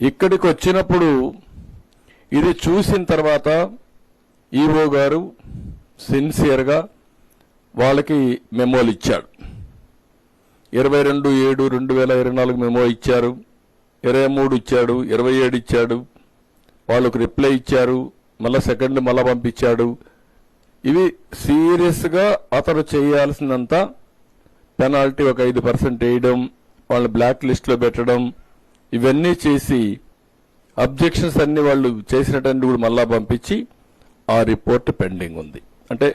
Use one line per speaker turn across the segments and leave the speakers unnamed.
ఇక్కడికి వచ్చినప్పుడు ఇది చూసిన తర్వాత ఈవో గారు సిన్సియర్గా వాళ్ళకి మెమోలు ఇచ్చాడు. ఇరవై రెండు ఏడు రెండు వేల ఇరవై నాలుగు మెమో ఇచ్చారు. ఇరవై మూడు ఇచ్చాడు ఇరవై ఏడు ఇచ్చాడు. వాళ్ళకు రిప్లై ఇచ్చారు. మళ్ళీ సెకండ్ మళ్ళీ పంపించాడు. ఇవి సీరియస్గా అతను చేయాల్సిందంతా పెనాల్టీ ఒక ఐదు పర్సెంట్ వేయడం వాళ్ళని బ్లాక్ లిస్ట్లో పెట్టడం ఇవన్నీ చేసి అబ్జెక్షన్స్ అన్ని వాళ్ళు చేసినటువంటి కూడా మళ్ళా పంపించి ఆ రిపోర్ట్ పెండింగ్ ఉంది. అంటే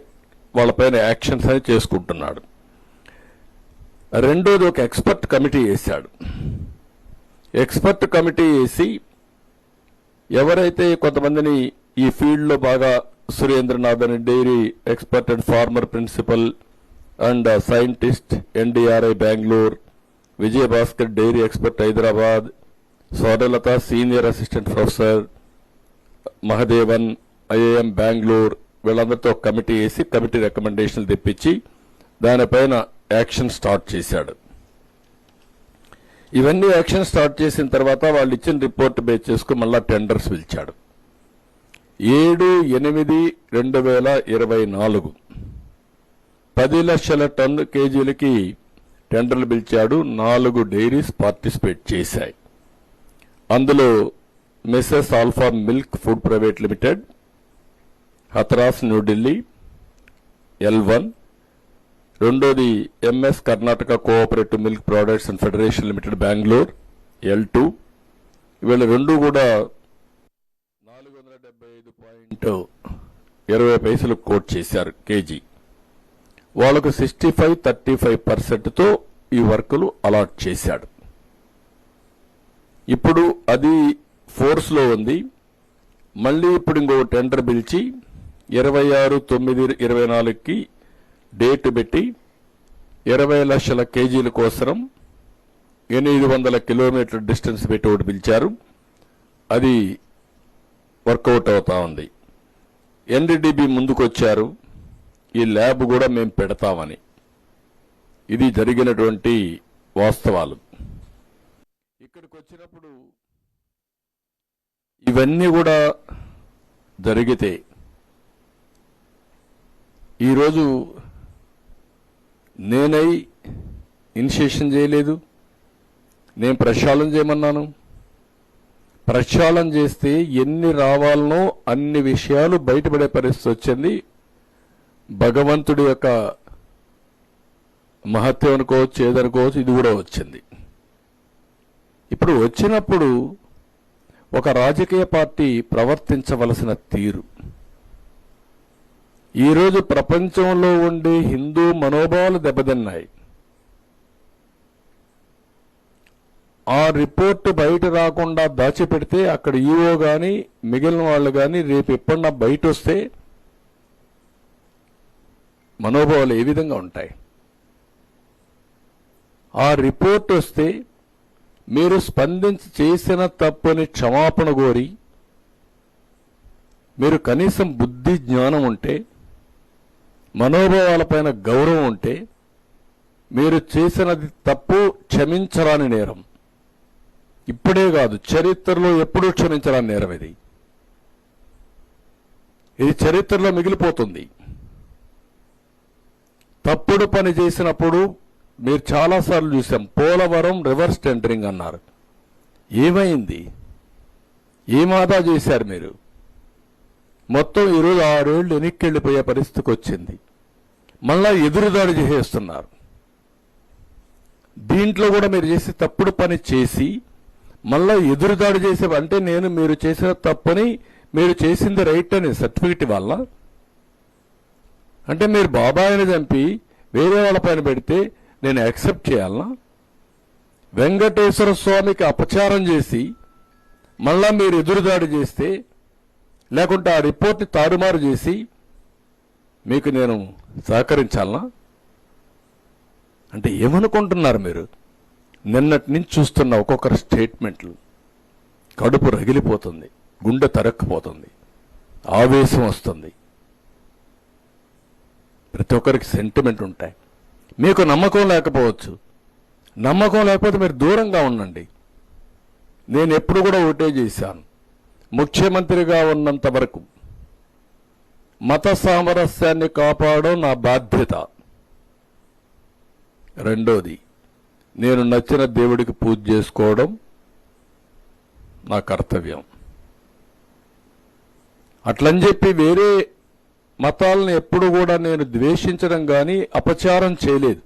వాళ్ళపైన యాక్షన్స్ అని చేసుకుంటున్నాడు. రెండోది ఒక ఎక్స్పర్ట్ కమిటీ వేశాడు. ఎక్స్పర్ట్ కమిటీ వేసి ఎవరైతే కొంతమందిని ఈ ఫీల్డ్లో బాగా సురేంద్రనాథ్ అని dairy expert and former principal and scientist NDRI Bengaluru Vijayabhaskar dairy expert Hyderabad Swarnalatha senior assistant professor Mahadevan IAM Bengaluru వీళ్ళందరితో కమిటీ వేసి కమిటీ రికమెండేషన్లు తెప్పించి దానిపైన యాక్షన్ స్టార్ట్ చేశాడు. ఇవన్నీ యాక్షన్ స్టార్ట్ చేసిన తర్వాత వాళ్ళు ఇచ్చిన రిపోర్ట్ బేస్ చేసుకుని మళ్ళీ టెండర్స్ పిలిచాడు. ఏడు ఎనిమిది రెండు వేల ఇరవై నాలుగు. పది లక్షల టన్ను కేజీలకి టెండర్లు పిలిచాడు. నాలుగు డైరీస్ పార్టిసిపేట్ చేశాయి. అందులో Mrs alpha milk food private limited Hathras New Delhi L one రెండోది MS Karnataka cooperative milk products and federation limited Bengaluru L two. వీళ్ళ రెండు కూడా నాలుగు వందల డెబ్బై ఐదు పాయింట్ ఇరవై పైసలు కోట్ చేశారు కేజీ. వాళ్ళకు సిక్స్టీ ఫైవ్ థర్టీ ఫైవ్ పర్సెంట్తో ఈ వర్కులు అలాట్ చేశాడు. ఇప్పుడు అది ఫోర్స్లో ఉంది. మళ్ళీ ఇప్పుడు ఇంకో టెండర్ పిలిచి ఇరవై ఆరు తొమ్మిది ఇరవై నాలుగుకి డేట్ పెట్టి ఇరవై లక్షల కేజీల కోసరం ఎనిమిది వందల కిలోమీటర్ డిస్టెన్స్ పెట్టి ఒకటి పిలిచారు. అది వర్కౌట్ అవుతా ఉంది. ఎన్డీడీబీ ముందుకొచ్చారు. ఈ ల్యాబ్ కూడా మేము పెడతామని. ఇది జరిగినటువంటి వాస్తవాలు. ఇక్కడికి వచ్చినప్పుడు ఇవన్నీ కూడా జరిగితే ఈరోజు నేనై ఇనిషియేషన్ చేయలేదు నేను ప్రక్షాళన చేయమన్నాను. ప్రక్షాళన చేస్తే ఎన్ని రావాలనో అన్ని విషయాలు బయటపడే పరిస్థితి వచ్చింది. భగవంతుడి యొక్క మహత్యం అనుకోవచ్చు ఏదనుకోవచ్చు ఇది కూడా వచ్చింది. ఇప్పుడు వచ్చినప్పుడు ఒక రాజకీయ పార్టీ ప్రవర్తించవలసిన తీరు. ఈరోజు ప్రపంచంలో ఉండే హిందూ మనోభావాలు దెబ్బతిన్నాయి. ఆ రిపోర్ట్ బయట రాకుండా దాచిపెడితే అక్కడ ఈఓ కానీ మిగిలిన వాళ్ళు కానీ రేపు ఎప్పుడన్నా బయట వస్తే మనోభావాలు ఏ విధంగా ఉంటాయి? ఆ రిపోర్ట్ వస్తే మీరు స్పందించి చేసిన తప్పుని క్షమాపణ కోరి మీరు కనీసం బుద్ధి జ్ఞానం ఉంటే మనోభావాలపైన గౌరవం ఉంటే మీరు చేసినది తప్పు క్షమించరాని నేరం. ఇప్పుడే కాదు చరిత్రలో ఎప్పుడూ క్షమించరాని నేరం ఇది. ఇది చరిత్రలో మిగిలిపోతుంది. తప్పుడు పని చేసినప్పుడు మీరు చాలాసార్లు చూసాం పోలవరం రివర్స్ టెండరింగ్ అన్నారు. ఏమైంది? ఏమాదా చేశారు మీరు? మొత్తం ఇరవై ఆరేళ్ళు వెనక్కి వెళ్ళిపోయే పరిస్థితికి వచ్చింది. మళ్ళా ఎదురుదాడి చేసేస్తున్నారు. దీంట్లో కూడా మీరు చేసే తప్పుడు పని చేసి మళ్ళా ఎదురుదాడి చేసే అంటే నేను మీరు చేసిన తప్పని మీరు చేసింది రైట్ అని సర్టిఫికెట్ వల్ల అంటే మీరు బాబాయిని చంపి వేరే వాళ్ళ పైన పెడితే నేను యాక్సెప్ట్ చేయాలనా? వెంకటేశ్వర స్వామికి అపచారం చేసి మళ్ళా మీరు ఎదురుదాడి చేస్తే లేకుంటే ఆ రిపోర్ట్ని తారుమారు చేసి మీకు నేను సహకరించాలనా? అంటే ఏమనుకుంటున్నారు మీరు? నిన్నటి నుంచి చూస్తున్న ఒక్కొక్కరి స్టేట్మెంట్లు. కడుపు రగిలిపోతుంది గుండె తరక్కుపోతుంది ఆవేశం వస్తుంది. ప్రతి ఒక్కరికి సెంటిమెంట్ ఉంటాయి. మీకు నమ్మకం లేకపోవచ్చు. నమ్మకం లేకపోతే మీరు దూరంగా ఉండండి. నేను ఎప్పుడు కూడా ఒకటే చేశాను. ముఖ్యమంత్రిగా ఉన్నంత వరకు మత సామరస్యాన్ని కాపాడడం నా బాధ్యత. రెండోది నేను నచ్చిన దేవుడికి పూజ చేసుకోవడం నా కర్తవ్యం. అట్లని చెప్పి వేరే మతాలను ఎప్పుడు కూడా నేను ద్వేషించడం కానీ అపచారం చేయలేదు.